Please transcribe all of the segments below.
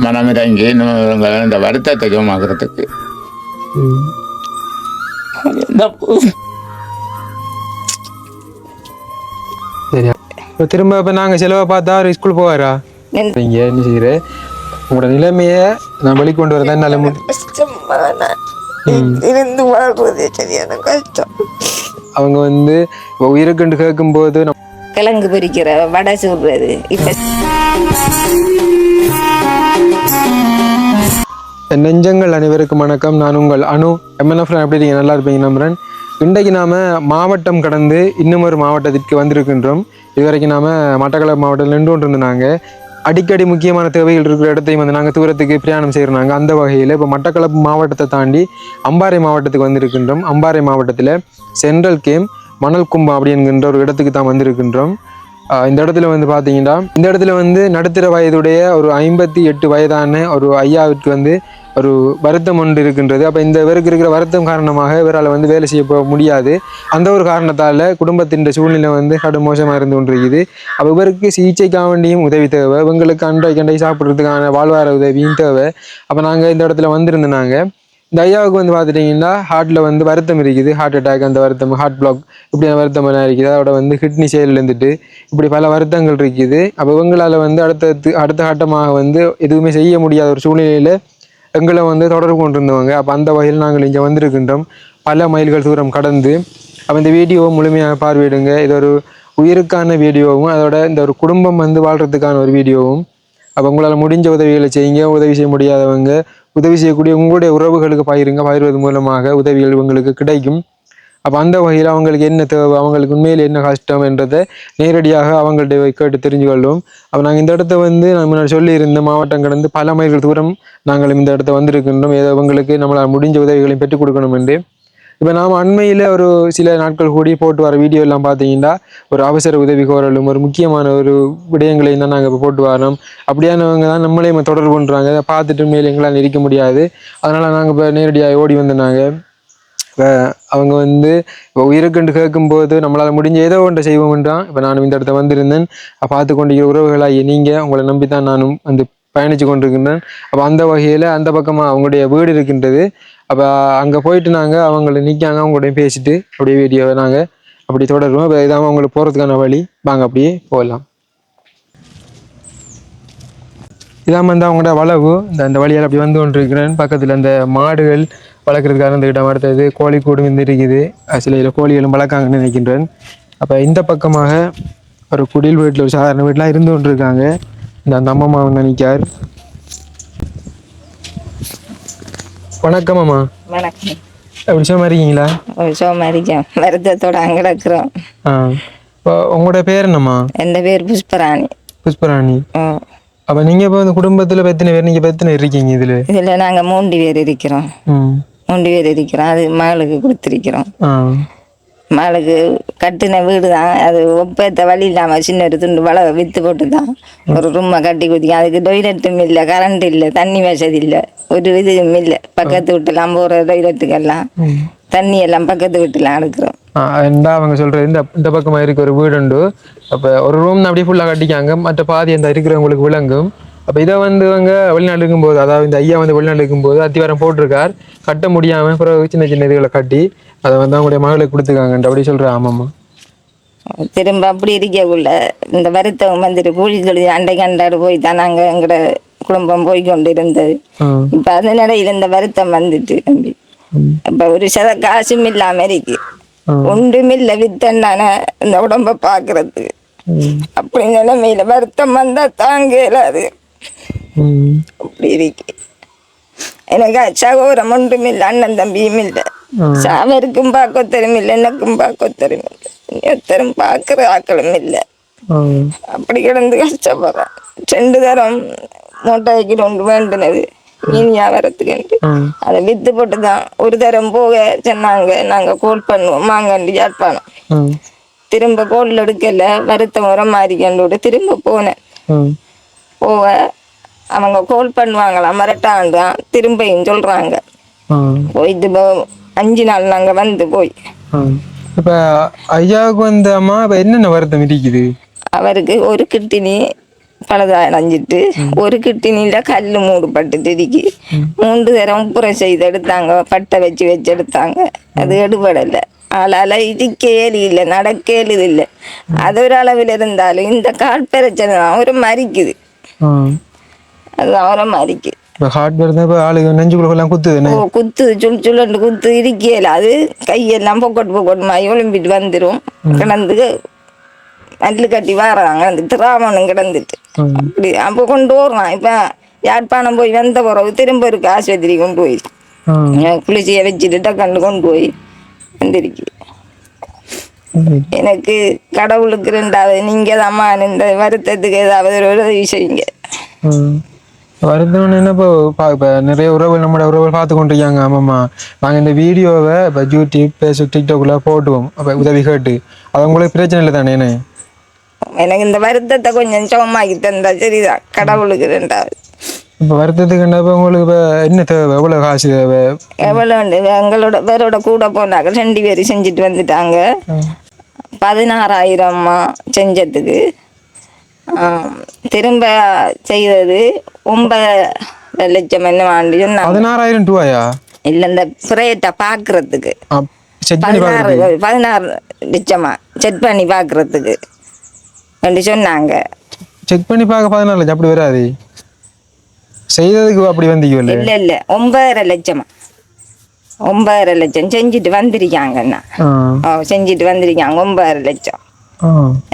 மனமிறங்கி இந்த வருத்தத்தை இப்போ திரும்ப இப்போ நாங்கள் செலவை பார்த்தா அவர் ஸ்கூல் போவாரா? நீங்க என்ன செய்கிற உங்களோட நிலைமையை நான் வெளிக்கொண்டு கஷ்டமா நான் இருந்து வாழ்றது சரியான கஷ்டம். அவங்க வந்து உயிருக்குண்டு கேட்கும்போது கிழங்கு பொரிக்கிற வடை சுடுறது இப்ப நெஞ்சங்கள் அனைவருக்கும் வணக்கம். நான் உங்கள் அனு. எம்என்எஃப் எப்படி இருக்கீங்க? நல்லா இருப்பீங்க நம்புறேன் இன்றைக்கு நாம் மாவட்டம் கடந்து இன்னும் ஒரு மாவட்டத்திற்கு வந்திருக்கின்றோம். இதுவரைக்கும் நாம் மட்டக்களப்பு மாவட்டத்தில் நின்று கொண்டு நாங்கள் அடிக்கடி முக்கியமான தேவைகள் இருக்கிற இடத்தையும் வந்து நாங்கள் தூரத்துக்கு பிரயாணம் செய்கிறாங்க அந்த வகையில் இப்போ மட்டக்களப்பு மாவட்டத்தை தாண்டி அம்பாறை மாவட்டத்துக்கு வந்திருக்கின்றோம். அம்பாறை மாவட்டத்தில் சென்ட்ரல் கேம் மணல் கும்பம் அப்படிங்கின்ற ஒரு இடத்துக்கு தான் வந்திருக்கின்றோம். இந்த இடத்துல வந்து பார்த்தீங்கன்னா இந்த இடத்துல வந்து நடுத்தர வயதுடைய ஒரு ஐம்பத்தி எட்டு வயதான ஒரு ஐயாவிற்கு வந்து ஒரு வருத்தம் ஒன்று இருக்கின்றது. அப்போ இந்த இவருக்கு இருக்கிற வருத்தம் காரணமாக இவரால் வந்து வேலை செய்ய போக முடியாது. அந்த ஒரு காரணத்தால் குடும்பத்தின் சூழ்நிலை வந்து கடும் மோசமாக இருந்து கொண்டிருக்குது. அப்போ இவருக்கு சிகிச்சைக்காக வேண்டியும் உதவி தேவை. இவங்களுக்கு அண்டை கண்டை சாப்பிட்றதுக்கான வாழ்வார உதவியும் தேவை. அப்போ நாங்கள் இந்த இடத்துல வந்திருந்தோம் நாங்கள் இந்த ஐயாவுக்கு வந்து பார்த்துட்டிங்கன்னா ஹார்ட்டில் வந்து வருத்தம் இருக்குது. ஹார்ட் அட்டாக் அந்த வருத்தம் ஹார்ட் பிளாக் இப்படியான வருத்தம் எல்லாம் இருக்குது. அதோட வந்து கிட்னி செயல் இருந்துட்டு இப்படி பல வருத்தங்கள் இருக்குது. அப்போ இவங்களால் வந்து அடுத்த அடுத்த கட்டமாக வந்து எதுவுமே செய்ய முடியாத ஒரு சூழ்நிலையில் எங்களை வந்து தொடர்பு கொண்டிருந்தவங்க. அப்போ அந்த வகையில் நாங்கள் இங்கே வந்திருக்கின்றோம். பல மைல்கள் தூரம் கடந்து அப்போ இந்த வீடியோவை முழுமையாக பார்வையிடுங்க. இது ஒரு உயிருக்கான வீடியோவும் அதோட இந்த ஒரு குடும்பம் வந்து வாழ்கிறதுக்கான ஒரு வீடியோவும் அப்போ உங்களால் முடிஞ்ச உதவிகளை செய்யுங்க. உதவி செய்ய முடியாதவங்க உதவி செய்யக்கூடிய உங்களுடைய உறவுகளுக்கு பயிருங்க பயிர்வது மூலமாக உதவிகள் உங்களுக்கு கிடைக்கும். அப்போ அந்த வகையில் அவங்களுக்கு என்ன தேவை அவங்களுக்கு உண்மையில் என்ன கஷ்டம் என்றதை நேரடியாக அவங்கள்ட்ட கேட்டு தெரிஞ்சு கொள்வோம் அப்போ நாங்கள் இந்த இடத்த வந்து நான் முன்னாடி சொல்லியிருந்த மாவட்டம் கடந்து பல மைல்கள் தூரம் நாங்கள் இந்த இடத்த வந்திருக்கின்றோம். ஏதோ அவங்களுக்கு நம்மளால் முடிஞ்ச உதவிகளையும் பெற்றுக் கொடுக்கணும் என்று. இப்போ நாம் அண்மையில் ஒரு சில நாட்கள் கூடி போட்டு வர வீடியோ எல்லாம் பார்த்தீங்கன்னா ஒரு அவசர உதவி கோரலும் ஒரு முக்கியமான ஒரு விடயங்களையும் தான் நாங்கள் இப்போ போட்டு வரோம். அப்படியானவங்க தான் நம்மளே தொடர்பு பண்ணுறாங்க அதை பார்த்துட்டு மேலே எங்களால் இருக்க முடியாது. அதனால் நாங்கள் இப்போ நேரடியாக ஓடி வந்தோம் நாங்கள் இப்போ அவங்க வந்து இப்போ உயிருக்கண்டு கேட்கும்போது நம்மளால் முடிஞ்ச ஏதோ ஒன்றை செய்வோம்ன்றான் இப்போ நானும் இந்த இடத்த வந்திருந்தேன். பார்த்து கொண்டிருக்கிற உறவுகளாகிய நீங்கள் உங்களை நம்பி தான் நானும் வந்து பயணித்து கொண்டிருக்கின்றேன் அப்போ அந்த வகையில் அந்த பக்கமாக அவங்களுடைய வீடு இருக்கின்றது. அப்போ அங்கே போயிட்டு நாங்கள் அவங்கள நிற்காங்க அவங்களோட பேசிட்டு அப்படியே வீடியோவை நாங்கள் அப்படி தொடருவோம். இப்போ இதாம அவங்களுக்கு போகிறதுக்கான வழி. வாங்க அப்படியே போகலாம். இதாம வந்து அவங்களோட வளவு இந்த அந்த வழியால் அப்படி வந்து கொண்டிருக்கிறேன். பக்கத்தில் அந்த மாடுகள் வளர்க்குறதுக்காக இந்த இடம் அடுத்தது கோழி கூடும் வந்து இருக்குது. சில இதில் கோழிகளும் வளர்க்காங்கன்னு நினைக்கின்றேன். அப்போ இந்த பக்கமாக ஒரு குடில் வீட்டில் ஒரு சாதாரண வீட்டிலாம் இருந்து கொண்டிருக்காங்க. இந்த அந்த அம்மா வந்து நிற்கார் வணக்கம் அம்மா வணக்கம். அப்படி சும்மா இருக்கீங்களா? ஒரு சோமாரிக்கம் வருத்தத்தோட அங்கே இருக்கிறோம் இப்போ உங்களோட பேர் என்னம்மா? என் பேர்? புஷ்பராணி. புஷ்பராணி. அப்போ நீங்கள் இப்போ இந்த குடும்பத்தில் எத்தனை பேர் நீங்கள் எத்தனை இருக்கீங்க இதில்? இதுல நாங்க மூன்று பேர் இருக்கிறோம். மூன்று பேர் இருக்கிறோம். அது மகளுக்கு கொடுத்துருக்கிறோம். மகளுக்கு கட்டின வீடு தான். அது ஒப்பேத்த வழி இல்லாமல் சின்ன ஒரு துண்டு வள விற்று போட்டு தான் ஒரு ரூமை கட்டி கொடுத்தி அதுக்கு டொய்லெட்டும் இல்லை கரண்ட் இல்லை தண்ணி வசதி இல்லை. ஒரு இதுவும் இல்லை. பக்கத்து வீட்டுலாம் போகிற டொய்லெட்டுக்கெல்லாம் தண்ணி எல்லாம் பக்கத்து வீட்டுலாம் எடுக்கிறோம். ரெண்டா அவங்க சொல்றது இந்த இந்த பக்கமா இருக்க ஒரு வீடு உண்டு அப்ப ஒரு ரூம் அப்படியே ஃபுல்லா கட்டிக்காங்க. மற்ற பாதி அந்த இருக்கிறவங்களுக்கு விளங்கும். அப்ப இதை வந்து இவங்க வெளிநாடு இருக்கும்போது அதாவது இந்த ஐயா வந்து வெளிநாடு இருக்கும்போது அத்திவாரம் போட்டிருக்கார். கட்ட முடியாம பிறகு சின்ன சின்ன இதுகளை கட்டி அதை வந்து அவங்களுடைய மகளுக்கு கொடுத்துருக்காங்க அப்படி சொல்றேன் ஆமாம்மா. திரும்ப அப்படி இருக்கக்குள்ள இந்த வருத்தம் வந்துட்டு கூலி தொழில் அண்டைக்கு அண்டாடு போய் தான் நாங்கள் எங்களோட குடும்பம் போய் கொண்டு இருந்தது இப்போ அதனிடையில் இந்த வருத்தம் வந்துட்டு. தம்பி இப்போ ஒரு சத காசும் இல்லாம இருக்கு. ஒன்றுமில்ல வித்தன்னான இந்த உடம்ப பார்க்கறதுக்கு ம். அப்படி நிலைமையில வருத்தம் வந்தா தாங்க இயலாது ம். அப்படி இருக்கு எனக்கு சகோதரம் ஒன்றும் இல்லை அண்ணன் தம்பியும் இல்லை. அவருக்கும் பார்க்க ஒத்தரும் இல்லை எனக்கும் பார்க்க ஒத்தரும் இல்லை. ஒத்தரும் பார்க்குற ஆக்களும் இல்லை. அப்படி கிடந்து கஷ்டப்படுறேன். ரெண்டு தரம் மூட்டைக்கு ஒன்று வேண்டுனது. மீன் வியாபாரத்துக்கு. அதை வித்து போட்டு தான் ஒரு தரம் போக சொன்னாங்க. நாங்கள் கோல் பண்ணுவோம். மாங்கண்டு யாழ்ப்பாணம். திரும்ப கோல் எடுக்கல. வருத்தம் உரம் மாறிக்கண்டோடு திரும்ப போனேன். போக அவங்க கோல் பண்ணுவாங்களாம் மிரட்டாண்டான் திரும்பியும் சொல்றாங்க. போயிட்டு அஞ்சு நாள் நாங்க வந்து போய். இப்ப ஐயாவுக்கு வந்து அம்மா இப்ப என்னென்ன வருத்தம் இருக்குது அவருக்கு ஒரு கிட்னி பழுதடைஞ்சிட்டு ஒரு கிட்டினில கல் மூடுபட்டுட்டு இருக்கு மூன்று தரம் உப்புறம் செய்து எடுத்தாங்க பட்டை வச்சு வச்சு எடுத்தாங்க. அது எடுபடலை. ஆளால இருக்கேலி இல்லை நடக்கேலி இல்லை அது ஒரு அளவில் இருந்தாலும் இந்த கால் பிரச்சனை தான். ஒரு மறிக்குது. அது அவரை மறிக்குது இப்போ ஹார்ட் இருந்தால் இப்போ ஆளுங்க நெஞ்சுக்குள்ள எல்லாம் குத்துதுன்னு ஓ குத்து சுள் சுள்ளண்டு குத்து இருக்கேல அது கையெல்லாம் பொக்கட்டு பொக்கட்டுமாயி ஒளிம்பிட்டு வந்துடும் கிடந்து மல்லு கட்டி வராங்க. அந்த திராமணம் கிடந்துட்டு. அப்படி அப்போ கொண்டு வரலாம் இப்போ யாழ்ப்பாணம் போய் வந்த பிறகு திரும்ப இருக்கு ஆஸ்பத்திரி கொண்டு போய். குளிச்சியை வச்சுட்டு டக்கண்டு கொண்டு போய் வந்திருக்கு. எனக்கு கடவுளுக்கு ரெண்டாவது நீங்க தாம்மா இந்த வருத்தத்துக்கு ஏதாவது ஒரு உதவி செய்யுங்க. வருத்தம்னு என்ன இப்போ பா- இப்போ நிறைய உறவுகள் நம்மளோட உறவுகள் பார்த்து கொண்டிருக்காங்க ஆமாம்மா. நாங்கள் இந்த வீடியோவை இப்போ யூடியூப் ஃபேஸ்புக் டிக்டாக்ல போட்டுவோம் அப்போ உதவி கேட்டு. அது உங்களுக்கு பிரச்சனை இல்லை தானே என்ன? எனக்கு இந்த வருத்தத்தை கொஞ்சம் சுகமாக்கி தந்தா சரிதான். கடவுளுக்கு ரெண்டாவது இப்போ வருத்தத்துக்கு என்ன இப்போ உங்களுக்கு இப்போ என்ன தேவை? எவ்வளோ காசு தேவை? எவ்வளோ? எங்களோட பேரோட கூட போனாங்க. ரெண்டு பேரும் செஞ்சுட்டு வந்துட்டாங்க. பதினாறாயிரம்மா செஞ்சதுக்கு. திரும்ப செய்தது ஒன்பது லட்சம் என்ன வாண்டி பதினாறாயிரம் ரூபாயா? இல்லை இந்த பிரேட்டை பார்க்கறதுக்கு பதினாறு பதினாறு லட்சமா செக் பண்ணி பார்க்கறதுக்கு அப்படி சொன்னாங்க. செக் பண்ணி பார்க்க பதினாறு லட்சம் அப்படி வராது. செய்ததுக்கு அப்படி வந்தீங்கல்ல? இல்லை இல்லை. ஒன்பதரை லட்சமா. ஒன்பதரை லட்சம். செஞ்சுட்டு வந்திருக்காங்கண்ணா செஞ்சுட்டு வந்திருக்காங்க. ஒன்பதரை லட்சம்.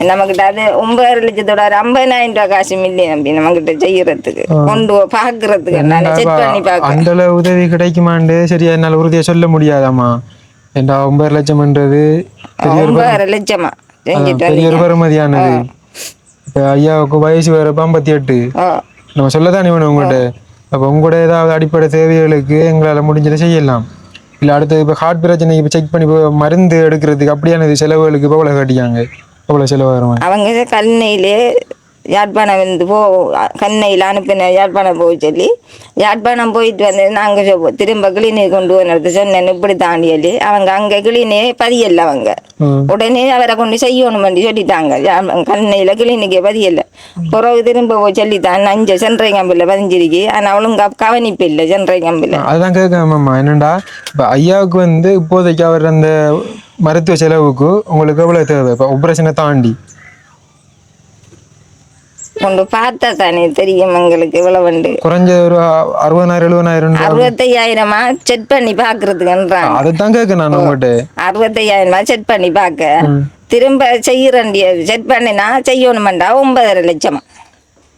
நம்மகிட்ட அது ஒன்பதரை லட்சத்தோட ஒரு ஐம்பதாயிரம் ரூபாய் காசு மில்லியன் நம்பி நம்மகிட்ட செய்யறதுக்கு. கொண்டு பாக்குறதுக்கு நான் செக் பண்ணி பார்க்க அந்த அளவு உதவி கிடைக்குமாண்டு? சரியா என்னால் உறுதியா சொல்ல முடியாதாம்மா. ஏண்டா ஒன்பது லட்சம்ன்றது ஒன்பதரை லட்சமா. பெரிய பெருமதியானது. ஐயாவுக்கு வயசு வேற ஐம்பத்தி எட்டு. நம்ம சொல்லத்தானே வேணும் உங்கள்கிட்ட. அப்போ உங்களோட ஏதாவது அடிப்படை தேவைகளுக்கு எங்களால் முடிஞ்சதை செய்யலாம். இல்லை அடுத்து இப்போ ஹார்ட் பிரச்சனைக்கு இப்போ செக் பண்ணி இப்போ மருந்து எடுக்கிறதுக்கு அப்படியான இது செலவுகளுக்கு இப்போ எவ்வளோ கட்டிக்காங்க? எவ்வளோ செலவு வரும் அவங்க கண்ணையிலே யாழ்ப்பாணம் வந்து போ கண்ணையில் அனுப்பின யாழ்ப்பாணம் போய் சொல்லி யாழ்ப்பாணம் போயிட்டு வந்து நாங்கள் திரும்ப கிளினிக் கொண்டு வந்து சொன்னேன் இப்படி தாண்டி சொல்லி. அவங்க அங்கே கிளினே பதியல அவங்க. உடனே அவரை கொண்டு செய்யணும் பண்ணி சொல்லிட்டாங்க. கண்ணையில் கிளினிக்கே பதியல. பிறகு திரும்ப போய் சொல்லித்தான் அஞ்சு சென்ட்ரை கம்பில் பதிஞ்சிருக்கு ஆனால் ஒழுங்கா கவனிப்பு இல்லை சென்ட்ரை கம்பில். அதுதான் கேட்கலாமாம்மா என்னண்டா இப்போ ஐயாவுக்கு வந்து இப்போதைக்கு அவர் அந்த மருத்துவ செலவுக்கு உங்களுக்கு எவ்வளோ தேவை? இப்போ ஆப்ரேஷனை தாண்டி. கொண்டு பார்த்தா தானே தெரியும் எங்களுக்கு இவ்வளவுண்டு. குறைஞ்ச ஒரு அறுபதாயிரம் எழுபதாயிரம் அறுபத்தையாயிரமா செக் பண்ணி பார்க்கறதுக்குன்றாங்க. அதைத்தான் கேட்க நான் உங்கள்கிட்ட. அறுபத்தையாயிரமா செக் பண்ணி பார்க்க. திரும்ப செய்யறண்டியது செக் பண்ணினா செய்யணுமெண்டா ஒன்பதரை லட்சமா.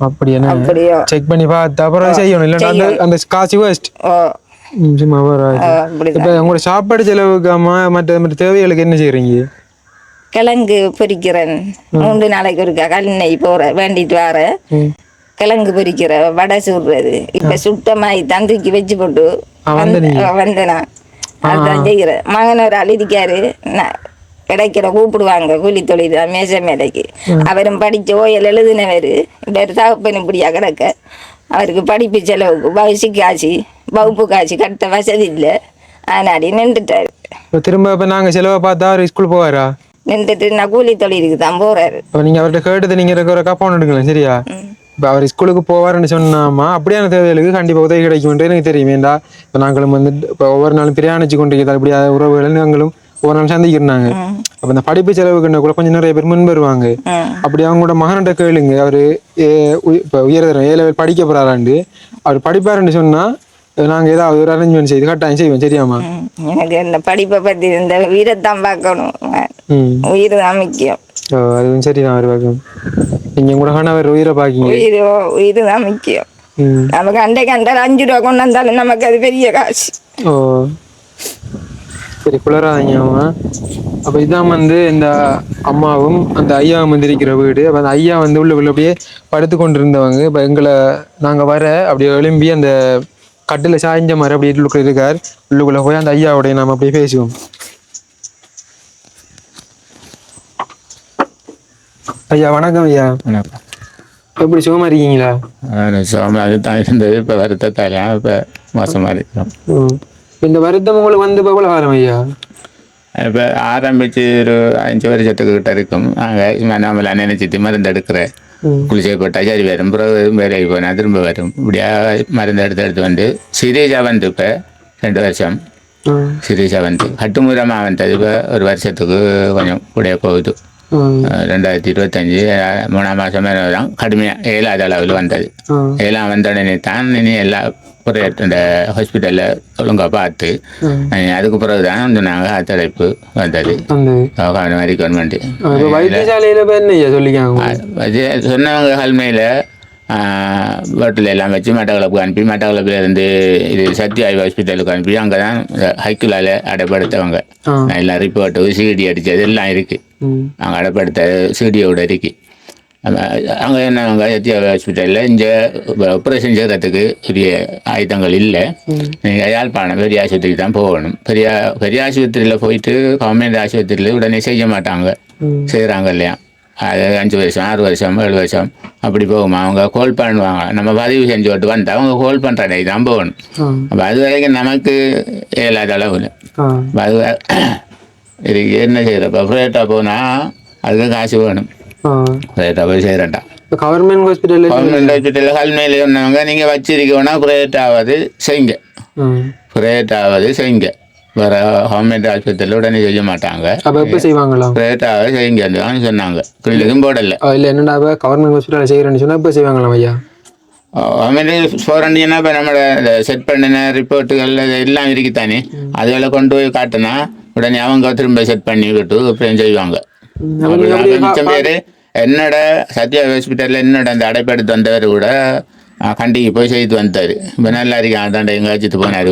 அப்படி என்ன அப்படியோ. செக் பண்ணி பார்த்து அப்புறம் செய்யணும். இல்லைன்னா அந்த காசு வேஸ்ட் சும்மா இப்போ உங்களோட சாப்பாடு செலவுக்கு மற்ற மற்ற தேவைகளுக்கு என்ன செய்றீங்க? கிழங்கு பொரிக்கிறேன். மூன்று நாளைக்கு ஒருக்கா கல்நெய் போற வேண்டிட்டு வர. கிழங்கு பொரிக்கிற வடை சுடுறது. இப்ப சுத்தமாயி தந்திக்கு வச்சு போட்டு. வந்தனா அதுதான் செய்கிறேன் மகன் ஒரு நான் கிடைக்கிற கூப்பிடுவாங்க கூலி தொழில் மேச மேடைக்கு. அவரும் படிச்சு ஓயல் எழுதினவர். ஒரு தகப்பன் இப்படியா கிடக்க. அவருக்கு படிப்பு செலவுக்கு பவுசி காசு வகுப்பு காசு கட்ட வசதி இல்லை. அதனாடி நின்றுட்டாரு. திரும்ப இப்போ நாங்கள் செலவை பார்த்தா அவர் ஸ்கூல் போவாரா? நின்றுட்டு நான் கூலி தொழிலுக்கு தான் போறாரு. அப்போ நீங்கள் அவர்கிட்ட கேட்டது நீங்கள் இருக்கிற கப்பௌண்ட் எடுக்கலாம் சரியா? இப்போ அவர் ஸ்கூலுக்கு போவாருன்னு சொன்னாமா அப்படியான தேவைகளுக்கு கண்டிப்பாக உதவி கிடைக்கும்ன்றது எனக்கு தெரியும். ஏண்டா? இப்போ நாங்களும் வந்து இப்போ ஒவ்வொரு நாளும் பிரயாணிச்சு கொண்டு இருக்கிறது அப்படியா உறவுகளை நாங்களும் ஒவ்வொரு நாளும் சந்திக்கிறாங்க. அப்போ இந்த படிப்பு செலவுக்குன்னா கூட கொஞ்சம் நிறைய பேர் முன் வருவாங்க ம் அப்படி அவங்களோட மகன்கிட்ட கேளுங்க. அவர் இப்போ உயர்தரம் ஏ லெவல் படிக்க போறாராண்டு. அவர் படிப்பாருன்னு சொன்னா நாங்கள் ஏதாவது ஒரு அரேஞ்ச்மெண்ட் செய்து கட்டாயம் செய்வோம் சரியாம்மா ம். எனக்கு இந்த படிப்பை பத்தி இந்த வீரத்தான் பார்க்கணும். உயிர் தான் முக்கியம். ஓ அதுவும் சரிதான் அவர் பார்க்கும் நீங்கள் கூட கணவர் உயிரை பார்க்கிங்க. உயிர் உயிர் தான் முக்கியம். நமக்கு அண்டை கண்டால் அஞ்சு ரூபா கொண்டு வந்தாலும் நமக்கு அது பெரிய காசு. ஓ. சரி குளராதீங்கம்மா அப்போ இதான் வந்து இந்த அம்மாவும் அந்த ஐயாவும் வந்து இருக்கிற வீடு. அப்போ அந்த ஐயா வந்து உள்ளுக்குள்ள அப்படியே படுத்து கொண்டு இருந்தவங்க இப்போ எங்களை நாங்கள் வர அப்படியே எழும்பி அந்த கட்டில் சாய்ஞ்ச மாதிரி அப்படியே உள்ளுக்குள்ள இருக்கார் உள்ளுக்குள்ள போய் அந்த ஐயாவுடைய நாம அப்படியே பேசுவோம். ஐயா வணக்கம் ஐயா. வணக்கம். எப்படி சுகமா இருக்கீங்களா? சோமநாது தான் இருந்தது இப்போ வருத்தத்தால இப்போ மோசமாக இருக்கிறோம். இந்த வருத்தம் உங்களுக்கு வந்து இப்போ எவ்வளோ காலம் ஐயா? இப்போ ஆரம்பித்து ஒரு அஞ்சு வருஷத்துக்கு கிட்ட இருக்கும். நாங்கள் மனமெல்லாம் நினைச்சிட்டு மருந்து எடுக்கிறேன். குளிச்சை போட்டால் சரி வரும் பிறகு வேலைக்கு போனால் திரும்ப வரும் இப்படியா மருந்து எடுத்து எடுத்து வந்து சீரியஸாக வந்து இப்போ ரெண்டு வருஷம் சீரியஸாக வந்து கட்டுமுரமாக வந்தது இப்போ ஒரு வருஷத்துக்கு கொஞ்சம் கூட போகுது ரெண்டாயிரத்தி இருபத்தஞ்சி மூணாம் மாதமே தான் கடுமையாக ஏழாவது அளவில் வந்தது. ஏழாம் வந்த உடனே தான் இனி எல்லா இந்த ஹாஸ்பிட்டலில் ஒழுங்காக பார்த்து அதுக்கு பிறகு தான் சொன்னாங்க ஆத்தடைப்பு வந்தது. அந்த மாதிரி கவர்மெண்ட் இப்போ வைத்தியசாலையில் இப்போ என்ன ஐயா சொல்லிக்காங்க அது சொன்னவங்க கல்மையில் வீட்டில் எல்லாம் வச்சு மட்டக்களப்புக்கு அனுப்பி மட்டக்களப்பில் இருந்து இது சத்யா ஹாஸ்பிட்டலுக்கு அனுப்பி அங்கே தான் ஹைக்குலால அடைப்படுத்தவங்க. எல்லாம் ரிப்போர்ட்டு சிடி அடித்தது எல்லாம் இருக்குது அங்கே அடைப்படுத்த சிடியோட இருக்கு. அங்கே என்னவங்க சத்யா ஹாஸ்பிட்டலில் இங்கே ஆப்ரேஷன் செய்கிறதுக்கு பெரிய ஆயுதங்கள் இல்லை. நீங்கள் யாழ்ப்பாணம் பெரிய ஆஸ்பத்திரிக்கு தான் போகணும். பெரிய பெரிய ஆஸ்பத்திரியில் போயிட்டு கவர்மெண்ட் ஆஸ்பத்திரியில் உடனே செய்ய மாட்டாங்க. செய்கிறாங்க இல்லையா? அது அஞ்சு வருஷம் ஆறு வருஷம் ஏழு வருஷம் அப்படி போகுமா? அவங்க கால் பண்ணுவாங்க. நம்ம பதிவு செஞ்சு விட்டு வந்தால் அவங்க கால் பண்ணுற அன்னைக்கு தான் போகணும் அப்போ அது வரைக்கும் நமக்கு இயலாத அளவில். அது இதுக்கு என்ன செய்கிறப்ப ப்ரைவேட்டாக போனால் அதுக்கு காசு வேணும். ப்ரைவேட்டாக போய் செய்கிறேன்டா கவர்மெண்ட் ஹாஸ்பிட்டலில் கவர்மெண்ட் ஹாஸ்பிட்டலில் கல்மையில் சொன்னவங்க நீங்கள் வச்சிருக்கோன்னா ப்ரைவேட் ஆகாது செய்யுங்க. ம் ப்ரைவேட் ஆகாது செய்யுங்க. வேறு கவர்மெண்ட் ஆஸ்பத்திரியில் உடனே செய்ய மாட்டாங்க. அப்போ எப்போ செய்வாங்களா? ஆகாது செய்யுங்க தான் சொன்னாங்க. எதுவும் போடலை. இல்லை என்னடா இப்போ கவர்மெண்ட் ஹாஸ்பிட்டலில் செய்கிறேன்னு சொன்னால் எப்போ செய்வாங்களாம் ஐயா? கவர்மெண்ட் போகிறேன்னா இப்போ நம்மளோட இந்த செட் பண்ணின ரிப்போர்ட்டுகள் எல்லாம் இருக்குத்தானே அதுகளை கொண்டு போய் காட்டினா உடனே அவங்க திரும்ப செட் பண்ணி விட்டு அப்புறம் செய்வாங்க. மிச்சம் பேர் என்னோட சத்யா ஹாஸ்பிட்டலில் என்னோட அந்த அடைப்படுத்து வந்தவர் கூட கண்டிக்கு போய் செய்து வந்தார் இப்போ நல்லா இருக்கேன் அதாண்ட எங்கே வச்சுட்டு போனார்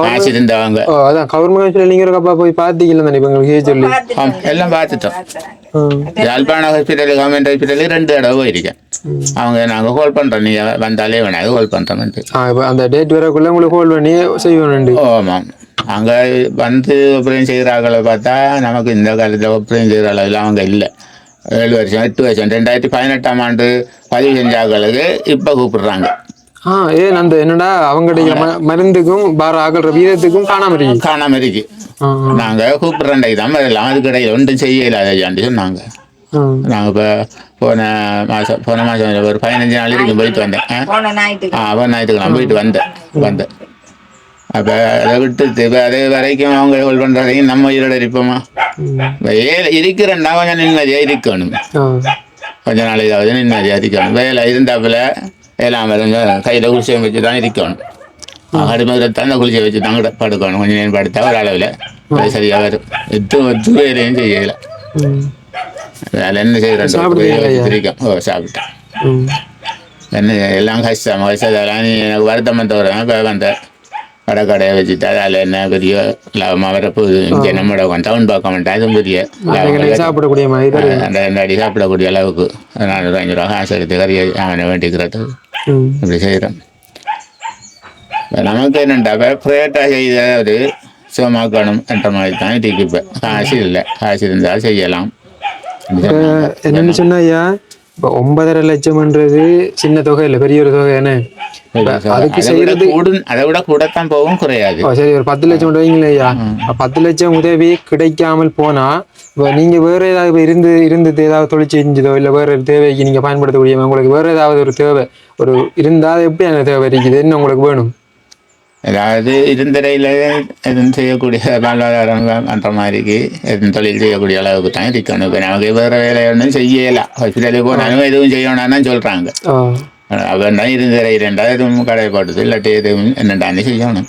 காசு இருந்தவங்க அதான் கவர்மெண்ட் நீங்கள் ஒரு கப்பா போய் பார்த்தீங்களா தானே உங்களுக்கு சொல்லி எல்லாம் பார்த்துட்டோம் ம் யாழ்ப்பாணம் ஹாஸ்பிட்டலு கவர்மெண்ட் ஹாஸ்பிட்டலு ரெண்டு தடவை போயிருக்கேன் அவங்க நாங்கள் கால் பண்ணுறோம் நீங்கள் வந்தாலே வேணாம் கால் பண்ணுறோம்ட்டு அந்த டேட் வரக்குள்ள உங்களுக்கு கால் பண்ணி செய்வோம் ஆமாம் அங்கே வந்து ஆப்ரேஷன் செய்கிறாங்கள பார்த்தா நமக்கு இந்த காலத்தில் ஆப்ரேஷன் செய்கிற அளவில் அவங்க இல்லை ஏழு வருஷம் எட்டு வருஷம் ரெண்டாயிரத்தி பதினெட்டாம் ஆண்டு பதிவு செஞ்சாங்களுக்கு இப்போ கூப்பிடுறாங்க. ஆ ஏன் அந்த என்னடா அவங்களுடைய ம மருந்துக்கும் பார ஆகல்ற வீதத்துக்கும் காணாம இருக்கு காணாம இருக்கு ஆ. நாங்கள் கூப்பிட்றேன்டை தான் வரலாம் அதுக்கு இடையில ஒன்றும் செய்யலாதாண்டு சொன்னாங்க. நாங்கள் இப்போ போன மாதம் போன மாதம் ஒரு பதினஞ்சு நாள் இருக்கும் போயிட்டு வந்தேன். ஆ போன ஞாயிற்றுக்கிழமை போயிட்டு வந்தேன் வந்தேன். அப்போ அதை விட்டு இப்போ அது வரைக்கும் அவங்க ஹோல் பண்ணுற வரைக்கும் நம்ம உயிரோட இருப்போமா? வேலை இருக்கிறன்னா கொஞ்சம் நிம்மதியாக இருக்கணும். கொஞ்ச நாள் ஏதாவது நிம்மதியாக இருக்கணும். வேலை இருந்தாப்புல எல்லாம் கொஞ்சம் கையில் குளிச்சை வச்சு தான் இருக்கணும் கடுமையில் அந்த குளிச்சை வச்சு தான் கூட படுக்கணும். கொஞ்சம் நேரம் படுத்தா ஒரு அளவில் அது சரியாக வரும். எத்து ஒத்து வேலையும் செய்யலை. வேலை என்ன? செய்கிறோம் ஓ சாப்பிட்டேன். என்ன எல்லாம் கஷ்டம். கஷ்டத்தெல்லாம் நீ எனக்கு வருத்தம் தவிர இப்போ வந்த கடை கடையை வச்சுட்டு அதில் என்ன பெரிய லாபமாக வரப்போகுது இங்கே நம்மளோட டவுன் பார்க்க மாட்டேன் அதுவும் பெரிய சாப்பிடக்கூடிய மாதிரி ரெண்டு அடி சாப்பிடக்கூடிய அளவுக்கு நானூறு அஞ்சு ரூபா காசு எடுத்து கறி அவனை வேண்டிக்கிறது இப்படி செய்கிறோம் நமக்கு என்னண்டா ப்ரைவேட்டாக செய்தாவது சுகமாக்கணும் என்ற மாதிரி தான் இருக்கு இப்போ காசு இல்லை காசு இருந்தால் செய்யலாம் என்னென்னு சொன்னா ஐயா இப்போ ஒன்பதரை லட்சம்ன்றது சின்ன தொகை இல்லை பெரிய ஒரு தொகை என்ன அதுக்கு செய்யறது அதை விட கூடத்தான் போகும் குறையாது. சரி ஒரு பத்து லட்சம் அப்ப பத்து லட்சம் உதவி கிடைக்காமல் போனா நீங்க வேற ஏதாவது இருந்து இருந்து ஏதாவது தொழில் செஞ்சதோ இல்லை வேற ஒரு தேவைக்கு நீங்க பயன்படுத்தக்கூடிய உங்களுக்கு வேற ஏதாவது ஒரு தேவை ஒரு இருந்தால் எப்படி அந்த தேவை இருக்குது? என்ன உங்களுக்கு வேணும்? அதாவது இருந்தரையில் எதுவும் செய்யக்கூடிய வாழ்வாதாரம் பண்ணுற மாதிரிக்கு எதுவும் தொழில் செய்யக்கூடிய அளவுக்கு தான் இருக்கணும். இப்போ நமக்கு வேறு வேலை ஒன்றும் செய்யலாம் ஹாஸ்பிட்டலுக்கு போனாலும் எதுவும் செய்யணும்னா சொல்கிறாங்க அவன் தான் இருந்தரை ரெண்டாவது எதுவும் கடை போட்டது இல்லாட்டி எதுவும் என்னண்டான்னு செய்யணும்.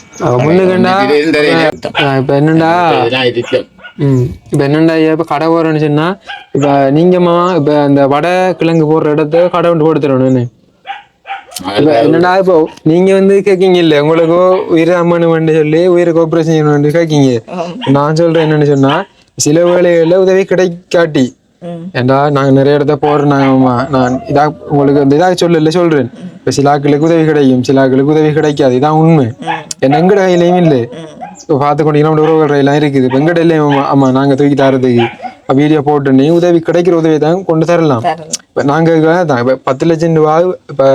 இப்ப என்னண்டா? இருக்கும் இப்போ என்னண்டா இப்போ கடை போடுறேன்னு சொன்னா இப்போ நீங்கம்மா இப்போ அந்த வடை கிழங்கு போடுற இடத்த கடை கொண்டு போட்டு தரணும் இப்போ என்னடா இப்போ நீங்க வந்து கேட்கீங்க இல்ல உங்களுக்கு உயிர் அம்மனு சொல்லி உயிருக்கு ஆப்ரேஷன் செய்யணும் கேட்கீங்க நான் சொல்றேன் என்னன்னு சொன்னா சில வேளைகள்ல உதவி கிடைக்காட்டி. ஏண்டா நாங்க நிறைய இடத்த போறோம் நாங்க நான் இதா உங்களுக்கு இந்த இதாக சொல்லல சொல்றேன். இப்ப சில ஆட்களுக்கு உதவி கிடைக்கும் சில ஆட்களுக்கு உதவி கிடைக்காது. இதான் உண்மை. என்ன எங்கட கையிலையும் இல்லை. இப்போ பார்த்து கொண்டீங்கன்னா நம்ம உறவுகள் எல்லாம் இருக்குது. இப்போ எங்கட இல்லையும் ஆமா நாங்க தூக்கி தரதுக்கு. வீடியோ போட்டு நீ உதவி கிடைக்கிற உதவி தான் கொண்டு தரலாம். இப்போ நாங்கள் தான் இப்போ பத்து லட்சம் ரூபா இப்போ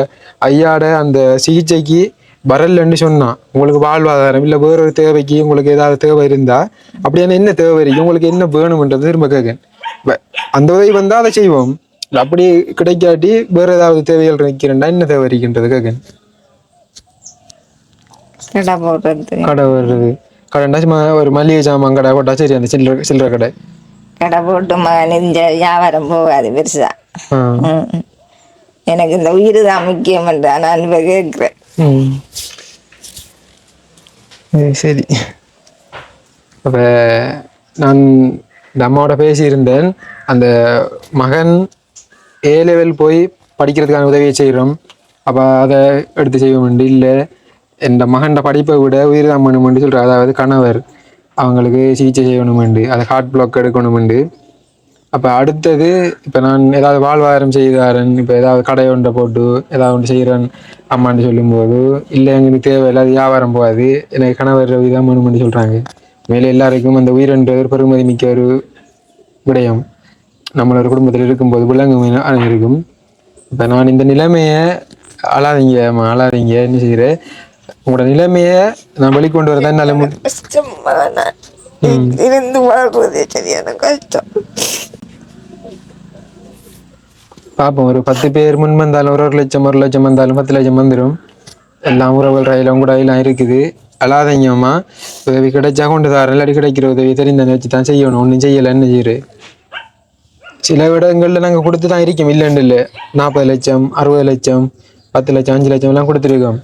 ஐயாட அந்த சிகிச்சைக்கு வரலன்னு சொன்னா உங்களுக்கு வாழ்வாதாரம் இல்லை வேற ஒரு தேவைக்கு உங்களுக்கு ஏதாவது தேவை இருந்தா அப்படியான என்ன தேவை இருக்கு? உங்களுக்கு என்ன வேணும்ன்றது திரும்ப கேட்க இப்ப அந்த உதவி வந்தா அதை செய்வோம். அப்படி கிடைக்காட்டி வேற ஏதாவது தேவைகள் இருக்கிறேன்டா என்ன தேவை இருக்கின்றது கேட்க கடை போடுறது. கடை வருது கடைண்டா சும்மா ஒரு மளிகை சாமான் கடை போட்டா சரி அந்த சில்லறை சில்லறை கடை. கடை போட்டு மகன் வியாபாரம் போகாது பெருசா. எனக்கு இந்த உயிர் தான் முக்கியம்ன்றா நான் இப்போ கேட்குறேன். சரி, அப்போ நான் இந்த அம்மாவோட பேசியிருந்தேன் அந்த மகன் ஏ லெவல் போய் படிக்கிறதுக்கான உதவியை செய்கிறோம். அப்போ அதை எடுத்து செய்ய வேண்டும் இல்லை. இந்த மகன்ட படிப்பை விட உயிர் தான் பண்ணணுமெண்டு சொல்கிறார் அதாவது கணவர். அவங்களுக்கு சிகிச்சை செய்யணுமெண்டு அதை ஹார்ட் பிளாக் எடுக்கணுமெண்டு அப்போ அடுத்தது இப்போ நான் ஏதாவது வாழ்வாதாரம் செய்தாரன் இப்போ ஏதாவது கடை ஒன்றை போட்டு ஏதாவது ஒன்று செய்கிறேன் அம்மான்னு சொல்லும்போது இல்லை எங்களுக்கு தேவையில்லை அது வியாபாரம் போகாது. எனக்கு கணவர் இதான் பண்ணணும்னு சொல்கிறாங்க மேலே எல்லாருக்கும் அந்த உயிரென்றது ஒரு பெருமதி மிக்க ஒரு விடயம். நம்மளோட குடும்பத்தில் இருக்கும்போது விலங்கு இருக்கும் இப்போ நான் இந்த நிலைமையை அழாதீங்க அழாதீங்க என்ன செய்கிறேன் உங்களோட நிலைமையை நான் வெளிக்கொண்டு வரதான் என்னால் இருந்து வாழ்றதே சரியான கஷ்டம். பார்ப்போம் ஒரு பத்து பேர் முன் வந்தாலும் ஒரு ஒரு லட்சம் ஒரு லட்சம் வந்தாலும் பத்து லட்சம் வந்துடும் எல்லாம் உறவுகள் ரயிலும் கூட எல்லாம் இருக்குது. அழாதீங்கம்மா உதவி கிடைச்சா கொண்டு தரேன். இல்லாட்டி கிடைக்கிற உதவி தெரிந்தனை வச்சு தான் செய்யணும். ஒன்றும் செய்யலை என்ன செய்யுரு சில இடங்களில் நாங்கள் கொடுத்து தான் இருக்கோம். இல்லைன்னு இல்லை. நாற்பது லட்சம் அறுபது லட்சம் பத்து லட்சம் அஞ்சு லட்சம் எல்லாம் கொடுத்துருக்கோம்.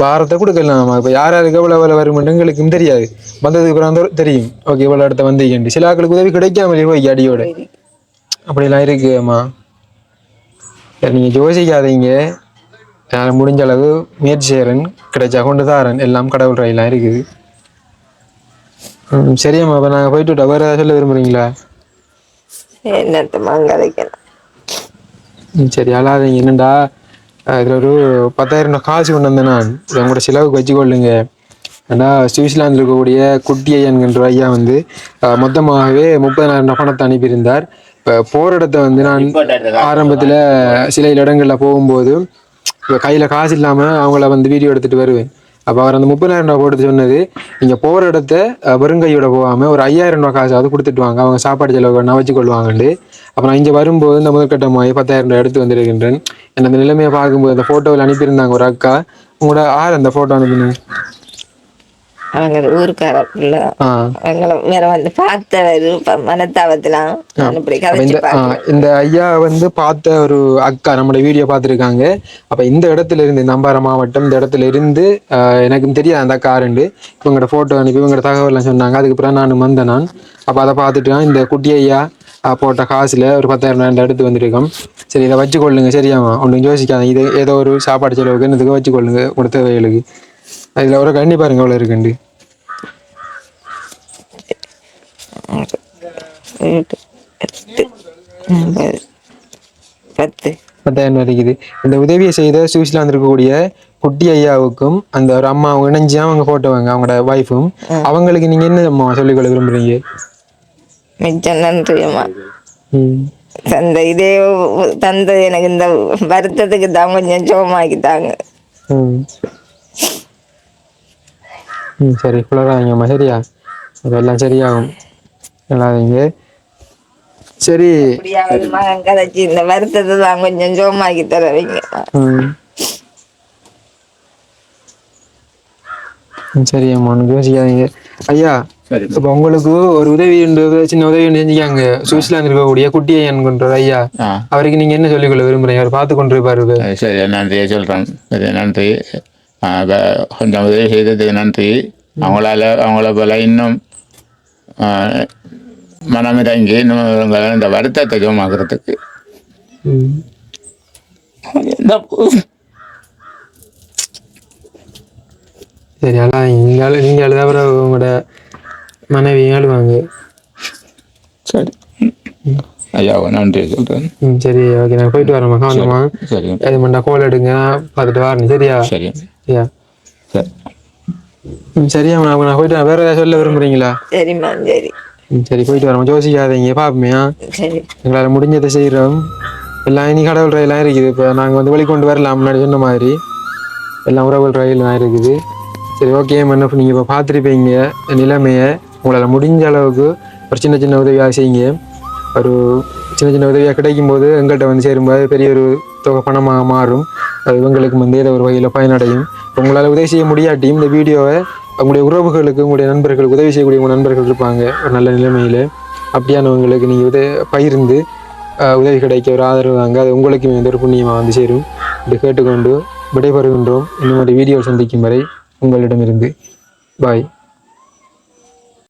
பாரத்தை கொடுக்கலாமா இப்போ யார் யாருக்கு எவ்வளோ எவ்வளோ வருமென்று எங்களுக்கும் தெரியாது. வந்ததுக்கு அப்புறம் தெரியும். ஓகே இவ்வளோ இடத்த வந்தீங்கன்ட்டு சில ஆட்களுக்கு உதவி கிடைக்காமலே போய் அடியோட. அப்படிலாம் இருக்குமா நீங்கள் யோசிக்காதீங்க. நான் முடிஞ்ச அளவு முயற்சி செய்கிறேன் கிடைச்சா கொண்டு தாரேன். எல்லாம் கடவுள் ரயிலாம் இருக்குது. ம் சரியாம்மா அப்போ நாங்கள் போயிட்டு வேறு ஏதாவது சொல்ல விரும்புகிறீங்களா ம் சரி அழாதீங்க. என்னண்டா இதில் ஒரு பத்தாயிரம் காசு கொண்டு வந்தேன் நான். உங்களோட செலவுக்கு வச்சுக்கொள்ளுங்க. ஏன்னா சுவிட்சர்லாந்தில் இருக்கக்கூடிய குட்டி ஐயன்கின்ற ஐயா வந்து மொத்தமாகவே முப்பதாயிரம் பணத்தை அனுப்பியிருந்தார். இப்போ போகிற இடத்த வந்து நான் ஆரம்பத்தில் சில இடங்களில் போகும்போது இப்போ கையில் காசு இல்லாமல் அவங்கள வந்து வீடியோ எடுத்துகிட்டு வருவேன். அப்போ அவர் அந்த முப்பதாயிரம் ரூபாய் போட்டு சொன்னது நீங்கள் போகிற இடத்த அஹ், வெறுங்கையோட போகாமல் ஒரு ஐயாயிரம் ரூபாய் காசாவது கொடுத்துட்டு வாங்க. அவங்க சாப்பாடு செலவு வேணா வச்சுக்கொள்வாங்கண்டு அப்போ நான் இங்கே வரும்போது இந்த முதற்கட்டமாக பத்தாயிரம் ரூபாய் எடுத்து வந்திருக்கின்றேன். என்ன அந்த நிலைமையை பார்க்கும்போது அந்த ஃபோட்டோவில் அனுப்பியிருந்தாங்க ஒரு அக்கா. உங்களோட ஆறு அந்த ஃபோட்டோ அனுப்பினு அவங்க ஊருக்கார பிள்ளை அவங்கள வேற வந்து அப்ப கதைச்சு இந்த இந்த ஐயா வந்து பார்த்த ஒரு அக்கா நம்மளோட வீடியோ பார்த்துருக்காங்க. அப்ப இந்த இடத்துல இருந்து நம்பார மாவட்டம் இந்த இடத்துல இருந்து ஆ, எனக்கும் தெரியாது அந்த அக்கா ரெண்டு. இவங்களோட போட்டோ அனுப்பி இவங்களோட தகவல்லாம் சொன்னாங்க. அதுக்கப்புறம் நான் வந்தேன் நான். அப்ப அதை பார்த்துட்டு இந்த குட்டி ஐயா போட்ட காசுல ஒரு பத்தாயிரம் ரூபாய் எடுத்து வந்திருக்கோம். சரி இதை வச்சுக்கொள்ளுங்க சரியாமா ஒன்றும் யோசிக்காதீங்க இது ஏதோ ஒரு சாப்பாடு செலவுக்கு என்னதுக்கு வச்சுக்கொள்ளுங்க உங்களோட தேவைகளுக்கு அதுல ஒரு கண்ணி பாருங்க எவ்வளோ இருக்குண்டு பத்து. பத்தாயிரம் இருக்குது இந்த உதவியை செய்த சுவிட்சர்லாந்து இருக்கக்கூடிய குட்டி ஐயாவுக்கும் அந்த ஒரு அம்மா அவங்க இணைஞ்சு அவங்க போட்டவங்க அவங்களோட ஒய்ஃபும் அவங்களுக்கு நீங்க என்ன அம்மா சொல்லிக்கொள்ள விரும்புறீங்க? மிச்சம் நன்றியம்மா ம். தந்த இதே தந்த எனக்கு இந்த வருத்தத்துக்கு தான் கொஞ்சம் சோமாக்கிட்டாங்க ம் சரி குளராதீங்கம்மா சரியா அதெல்லாம் சரியாகும். நல்லாதீங்க சரி. கதைச்சி இந்த வருத்தத்தை தான் கொஞ்சம் சோமாக்கி தரவீங்க. சரி அம்மா யோசிக்காதீங்க. ஐயா சரி இப்போ உங்களுக்கு ஒரு உதவி உண்டு, சின்ன உதவி உண்டு செஞ்சுக்காங்க. சுவிட்சர்லாந்து இருக்கக்கூடிய குட்டி ஐயன்கின்ற ஐயா. அவருக்கு நீங்க என்ன சொல்லிக்கொள்ள விரும்புறீங்க? அவர் பார்த்து கொண்டிருப்பாரு. சரி நன்றி ஆ, வ- கொஞ்சம் உதவி செய்ததுக்கு நன்றி. அவங்களால அவங்கள போல இன்னும் மனமிறங்கி இன்னும் இந்த வருத்தத்தை. இந்த சரி அதான் நீங்க அழு- நீங்க அழுதா அப்புறம் உங்களோட மனைவி அழுவாங்க சரி. ஐயா நன்றி சொல்கிறேன் ம் சரி ஓகே நான் போயிட்டு வரேம்மா கவனமா சரி அது மண்டா கோல் எடுங்க பார்த்துட்டு வரணும் சரியா? சரி. சரியா சரி ம் சரியா நான் நான் போயிட்டு வரேன். வேற ஏதாவது சொல்ல விரும்புறீங்களா? சரிம்மா சரி. ம் சரி போயிட்டு வரோம். யோசிக்காதீங்க பார்ப்போமையா சரி. எங்களால் முடிஞ்சதை செய்கிறோம் எல்லாம் இனி கடவுள் ரயிலாம் இருக்குது. இப்போ நாங்கள் வந்து வெளிக்கொண்டு வரலாம் முன்னாடி சொன்ன மாதிரி. எல்லாம் உறவுகள் ரயில்லாம் இருக்குது. சரி ஓகே மன்ன நீங்கள் இப்போ பார்த்துருப்பீங்க நிலைமையை. உங்களால் முடிஞ்ச அளவுக்கு ஒரு சின்ன சின்ன உதவியாக செய்யுங்க. ஒரு சின்ன சின்ன உதவியாக கிடைக்கும் போது எங்கள்கிட்ட வந்து சேரும்போது பெரிய ஒரு தொகை பணமாக மாறும். அது இவங்களுக்கு வந்து ஏதோ ஒரு வகையில் பயனடையும். உங்களால் உதவி செய்ய முடியாட்டியும் இந்த வீடியோவை உங்களுடைய உறவுகளுக்கு உங்களுடைய நண்பர்களுக்கு உதவி செய்யக்கூடிய உங்கள் நண்பர்கள் இருப்பாங்க ஒரு நல்ல நிலைமையில். அப்படியானவங்களுக்கு நீங்கள் உதவி பகிர்ந்து உதவி கிடைக்க ஒரு ஆதரவு வாங்க. அது உங்களுக்குமே வந்து ஒரு புண்ணியமாக வந்து சேரும். இப்படி கேட்டுக்கொண்டு விடைபெறுகின்றோம். இன்னும் ஒரு வீடியோ சந்திக்கும் வரை உங்களிடமிருந்து. பாய்.